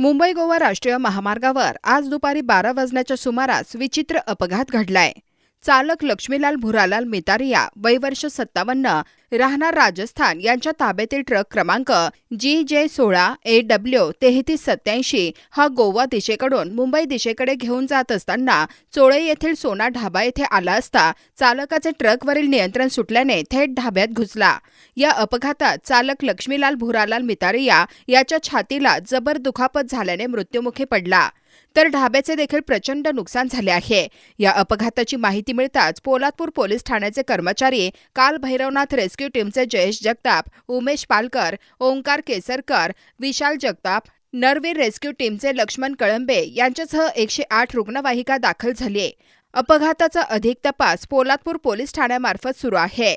मुंबई गोवा राष्ट्रीय महामार्गावर आज दुपारी बारा वाजण्याच्या सुमारास विचित्र अपघात घडलाय. चालक लक्ष्मीलाल भुरालाल मितारिया वयवर्ष सत्तावन्न राहणार राजस्थान यांच्या ताब्यातील ट्रक क्रमांक जी जे सोळा ए डब्ल्यू तेहतीस सत्याऐंशी हा गोवा दिशेकडून मुंबई दिशेकडे घेऊन जात असताना चोळे येथील सोना ढाबा येथे आला असता चालकाचे ट्रकवरील नियंत्रण सुटल्याने थेट ढाब्यात घुसला. या अपघातात चालक लक्ष्मीलाल भुरालाल मितारिया याच्या छातीला जबर दुखापत झाल्याने मृत्युमुखी पडला. तर ढाब्याचे देखील प्रचंड नुकसान झाले आहे. या अपघाताची माहिती मिळताच पोलादपूर पोलीस ठाण्याचे कर्मचारी काल भैरवनाथ रेस्क्यू टीमचे जयेश जगताप उमेश पालकर ओंकार केसरकर विशाल जगताप नरवीर रेस्क्यू टीमचे लक्ष्मण कळंबे यांच्यासह एकशे आठ रुग्णवाहिका दाखल झाली. अपघाताचा अधिक तपास पोलादपूर पोलीस ठाण्यामार्फत सुरू आहे.